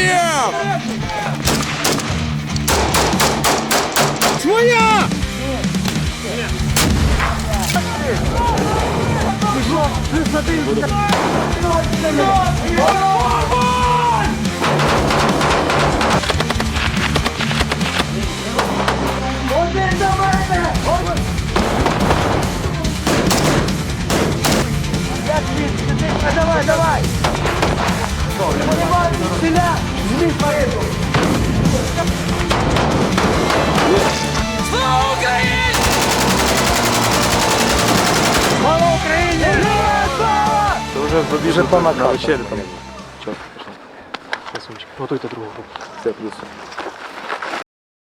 Моя! Моя! Давай, давай! Стріляй! Злізь, Марину! Слава Україні! Слава Україні! Це вже побіжить Вже на по накату. вечерю там. Готуйте другу групу. Все, плюс.